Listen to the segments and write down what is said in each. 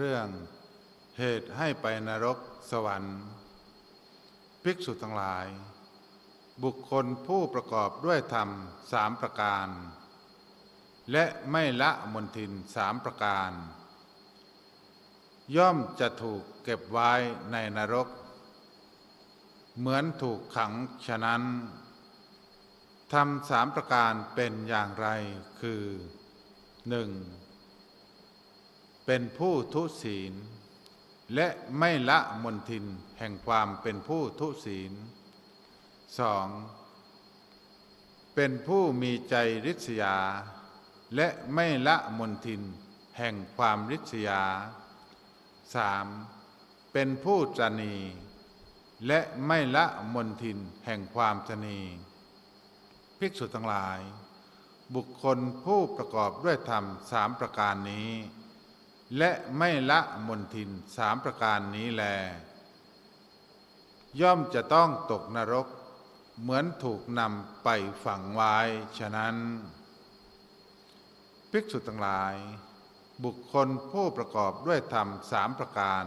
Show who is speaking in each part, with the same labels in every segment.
Speaker 1: เรื่องเหตุให้ไปนรกสวรรค์ ภิกษุทั้งหลาย บุคคลผู้ประกอบด้วยธรรมสามประการ และไม่ละมนทินสามประการ ย่อมจะถูกเก็บไว้ในนรก เหมือนถูกขังฉะนั้นทำสามประการเป็นอย่างไรคือหนึ่ง เป็นผู้ทุศีล และไม่ละมนทินแห่งความเป็นผู้ทุศีลสองเป็นผู้มีใจริษยา และไม่ละมนทิน แห่งความริษยาสามเป็นผู้จนี และไม่ละมนทินแห่งความจนี ภิกษุทั้งหลาย บุคคลผู้ประกอบด้วยธรรมสามประการนี้ และไม่ละมนทินสามประการนี้แล ย่อมจะต้องตกนรก เหมือนถูกนำไปฝังไว้ ฉะนั้น ภิกษุทั้งหลาย บุคคลผู้ประกอบด้วยธรรมสามประการ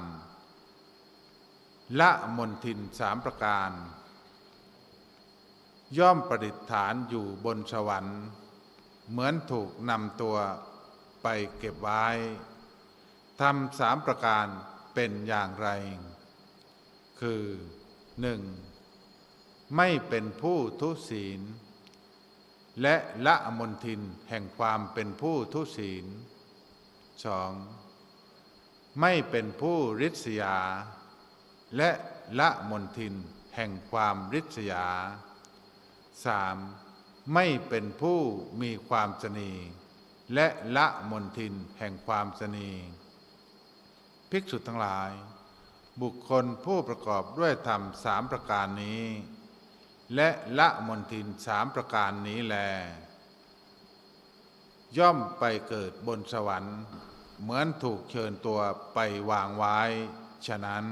Speaker 1: ละมนทินสามประการ ย่อมประดิษฐานอยู่บนสวรรค์ เหมือนถูกนำตัวไปเก็บไว้ ทำสามประการเป็นอย่างไร คือหนึ่งไม่เป็นผู้ทุศีล และละมนทินแห่งความเป็นผู้ทุศีลสองไม่เป็นผู้ริษยา และละมนทินแห่งความริษยาสามไม่เป็นผู้มีความสนีและละมนทินแห่งความสนี ภิกษุทั้งหลาย บุคคลผู้ประกอบด้วยธรรมสามประการนี้ และละมนทินสามประการนี้แล ย่อมไปเกิดบนสวรรค์ เหมือนถูกเชิญตัวไปวางไว้ ฉะนั้น